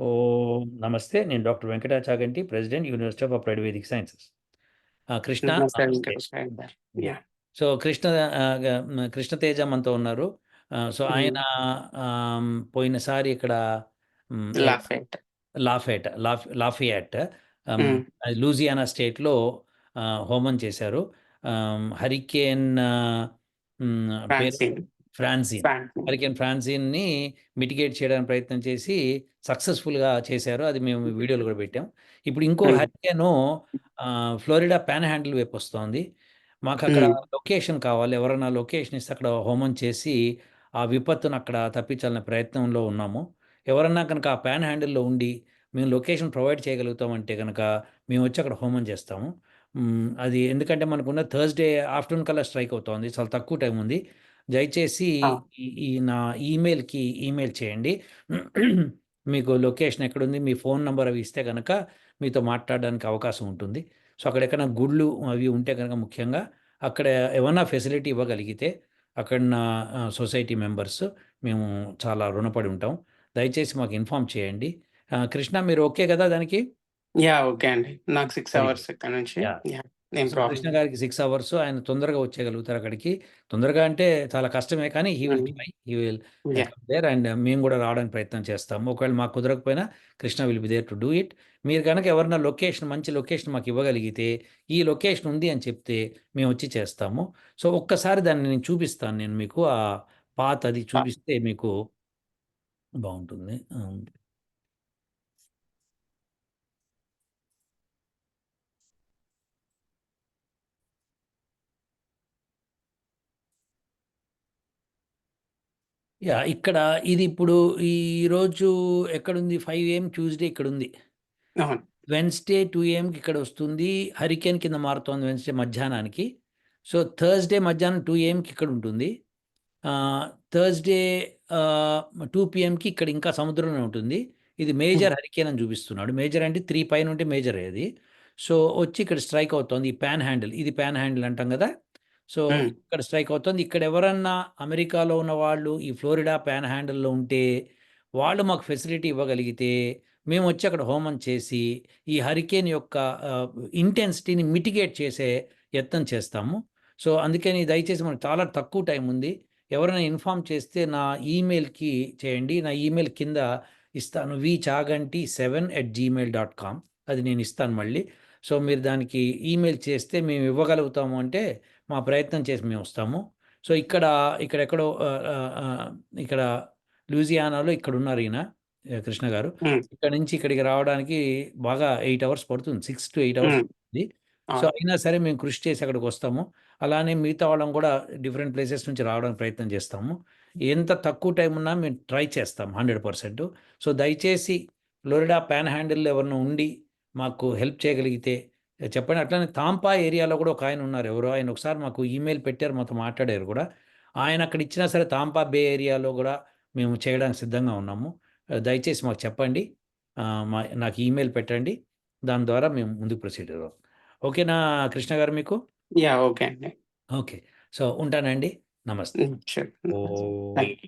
ఓం నమస్తే. నేను doctor Venkatachaganti, president university of applied Vedic sciences. Krishna! So, Krishna Krishnateja మనతో ఉన్నారు. సో, ఆయన పోయినసారి ఇక్కడ లాఫెట్. లాఫెట్ లాఫ్ లాఫియాట్. లూజియానా స్టేట్‌లో హోమం చేశారు. హరికేన్ పేరు ఫ్రాన్సిన్. ఫ్రాన్సిన్. ఫ్రాన్సిన్. ఫ్రాన్సిన్‌ని మిటిగేట్ చేయడానికి ప్రయత్నం చేసి సక్సెస్‌ఫుల్‌గా చేశారు. అది మేము వీడియోలు కూడా పెట్టాం. ఇప్పుడు ఇంకో హ్మ్. హరికేను ఫ్లోరిడా పాన్ హ్యాండిల్ వైపు వస్తోంది. మాకక్కడ హ్మ్. లొకేషన్ కావాలి. ఎవరైనా లొకేషన్ ఇస్తే అక్కడ హోమం చేసి ఆ విపత్తును అక్కడ తప్పించాలనే ప్రయత్నంలో ఉన్నాము. ఎవరన్నా కనుక ఆ పాన్ హ్యాండిల్‌లో ఉండి మేము లొకేషన్ ప్రొవైడ్ చేయగలుగుతామంటే గనక మేమొచ్చి అక్కడ హోమం చేస్తాము. అది ఎందుకంటే మనకున్న థర్స్‌డే ఆఫ్టర్‌నూన్ కల్లా స్ట్రైక్ అవుతోంది. చాలా తక్కువ టైం ఉంది. దయచేసి! ఈ నా ఈమెయిల్‌కి ఈమెయిల్ చేయండి. మీకు లొకేషన్ ఎక్కడుంది, మీ ఫోన్ నంబర్ అవి ఇస్తే గనక మీతో మాట్లాడడానికి అవకాశం ఉంటుంది. సో, అక్కడ ఎక్కడైనా గుళ్ళు అవి ఉంటే గనక ముఖ్యంగా అక్కడ ఏమన్నా ఫెసిలిటీ ఇవ్వగలిగితే అక్కడ నా సొసైటీ మెంబర్స్ మేము చాలా రుణపడి ఉంటాం. దయచేసి మాకు ఇన్ఫార్మ్ చేయండి. కృష్ణ మీరు ఓకే కదా దానికి? యాహ్! ఓకే అండి. నాకు 6 వెరీ అవర్స్. ఇక్కడ నుంచి. ఏం సో, కృష్ణ. గారికి 6 అవర్స్ ఆయన తొందరగా వచ్చేయగలుగుతారు అక్కడికి. తొందరగా అంటే చాలా కష్టమే కానీ he will hmm. Try. He will yeah! Come there and మేము కూడా రావడానికి ప్రయత్నం చేస్తాము. ఒకవేళ మాకు కుదరకపోయినా Krishna will be there to do it. మీరు గనక ఎవరైనా లొకేషన్ మంచి లొకేషన్ మాకు ఇవ్వగలిగితే ఈ లొకేషన్ ఉంది అని చెప్తే మేమొచ్చి చేస్తాము. సో, ఒక్కసారి దాన్ని నేను చూపిస్తాను నేను మీకు. ఆ పాత్ అది ఆ! చూపిస్తే మీకు బావుంటుంది. హ్మ్. యాహ్! ఇక్కడ ఇది ఇప్పుడు ఈరోజు ఎక్కడుంది 5 ఏఎం ట్యూస్‌డే ఇక్కడుంది. అవును. వెడ్నెస్‌డే 2 ఏఎంకి ఇక్కడొస్తుంది. హరికేన్ కింద మారుతోంది వెడ్నెస్‌డే మధ్యాహ్నానికి. సో, థర్స్‌డే మధ్యాహ్నం 2 ఏఎంకి ఇక్కడుంటుంది. ఆహ్, థర్స్‌డే ఆహ్, 2 పీఎంకి ఇక్కడ ఇంకా సముద్రంలో ఉంటుంది. ఇది హ్మ్. మేజర్ హరికేన్ అని చూపిస్తున్నాడు. మేజర్ అంటే 3 పైన ఉంటే మేజరే అది. సో, వచ్చి ఇక్కడ స్ట్రైక్ అవుతోంది. ఈ పాన్ హ్యాండిల్ ఇది పాన్ హ్యాండిల్ అంటాం కదా! సో. ఇక్కడ స్ట్రైక్ అవుతోంది. ఇక్కడ ఎవరన్నా అమెరికాలో ఉన్న వాళ్ళు ఈ ఫ్లోరిడా పాన్ హ్యాండిల్‌లో ఉంటే వాళ్ళు మాకు ఫెసిలిటీ ఇవ్వగలిగితే మేమొచ్చి అక్కడ హోమం చేసి ఈ హరికేన్ యొక్క ఇంటెన్సిటీని మిటిగేట్ చేసే యత్నం చేస్తాము. సో, అందుకని దయచేసి మనకు చాలా తక్కువ టైం ఉంది. ఎవరైనా ఇన్ఫార్మ్ చేస్తే నా ఈమెయిల్‌కి చేయండి. నా ఈమెయిల్ కింద ఇస్తాను. విచాగంటి7@gmail.com అది నేను ఇస్తాను మళ్ళీ. సో, మీరు దానికి ఈమెయిల్ చేస్తే మేము ఇవ్వగలుగుతాము అంటే మా ప్రయత్నం చేసి మేమొస్తాము. సో, ఇక్కడ ఇక్కడెక్కడో ఇక్కడ లూజియానాలో ఇక్కడున్నారు ఈయన ఆహ్, కృష్ణ గారు. ఇక్కడి నుంచి ఇక్కడికి రావడానికి బాగా 8 అవర్స్ పడుతుంది. 6-8 అవర్స్ హ్మ్. పడుతుంది. సో. అయినా సరే మేము కృషి చేసి అక్కడికొస్తాము. అలానే మిగతా వాళ్ళం కూడా డిఫరెంట్ ప్లేసెస్ నుంచి రావడానికి ప్రయత్నం చేస్తాము. ఎంత తక్కువ టైం ఉన్నా మేము ట్రై చేస్తాం 100%. సో, దయచేసి ఫ్లోరిడా పాన్ హ్యాండిల్‌లో ఎవరైనా ఉండి మాకు హెల్ప్ చేయగలిగితే చెప్పండి. అట్లనే తాంపా ఏరియాలో కూడా ఒకాయన ఉన్నారు. ఎవరో ఆయన ఒకసారి మాకు ఈమెయిల్ పెట్టారు. మాతో మాట్లాడారు కూడా. ఆయన అక్కడ ఇచ్చినా సరే తాంపా బే ఏరియాలో కూడా మేము చేయడానికి సిద్ధంగా ఉన్నాము. దయచేసి మాకు చెప్పండి. మా నాకు ఈమెయిల్ పెట్టండి. దాని ద్వారా మేము ముందుకు ప్రొసీడ్ అవుదాం. ఓకేనా కృష్ణ గారు మీకు? యాహ్! ఓకే అండి. ఓకే. సో, ఉంటానండి. నమస్తే. యూ.